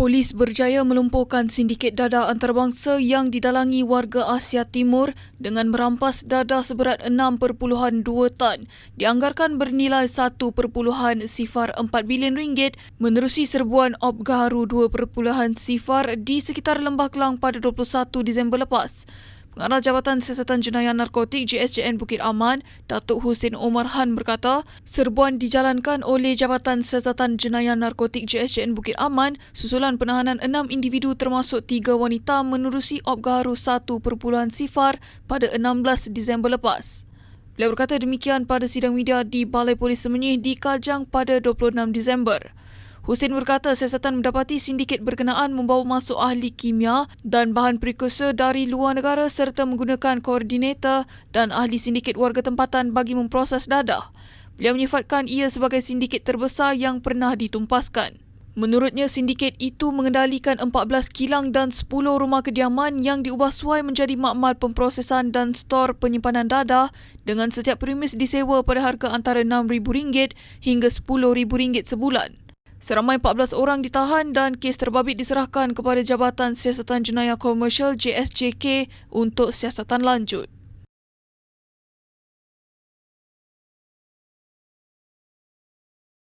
Polis berjaya melumpuhkan sindiket dadah antarabangsa yang didalangi warga Asia Timur dengan merampas dadah seberat 6.2 tan dianggarkan bernilai 1.04 bilion ringgit menerusi serbuan Op Gaharu 2.0 di sekitar Lembah Kelang pada 21 Disember lepas. Pengarah Jabatan Siasatan Jenayah Narkotik JSJN Bukit Aman, Datuk Husin Omar Han berkata, serbuan dijalankan oleh Jabatan Siasatan Jenayah Narkotik JSJN Bukit Aman susulan penahanan enam individu termasuk tiga wanita menerusi Opgaru 1.0 pada 16 Disember lepas. Beliau berkata demikian pada sidang media di Balai Polis Semenyih di Kajang pada 26 Disember. Husin berkata siasatan mendapati sindiket berkenaan membawa masuk ahli kimia dan bahan prekursor dari luar negara serta menggunakan koordinator dan ahli sindiket warga tempatan bagi memproses dadah. Beliau menyifatkan ia sebagai sindiket terbesar yang pernah ditumpaskan. Menurutnya, sindiket itu mengendalikan 14 kilang dan 10 rumah kediaman yang diubah suai menjadi makmal pemprosesan dan stor penyimpanan dadah dengan setiap premis disewa pada harga antara RM6,000 hingga RM10,000 sebulan. Seramai 14 orang ditahan dan kes terbabit diserahkan kepada Jabatan Siasatan Jenayah Komersial JSJK untuk siasatan lanjut.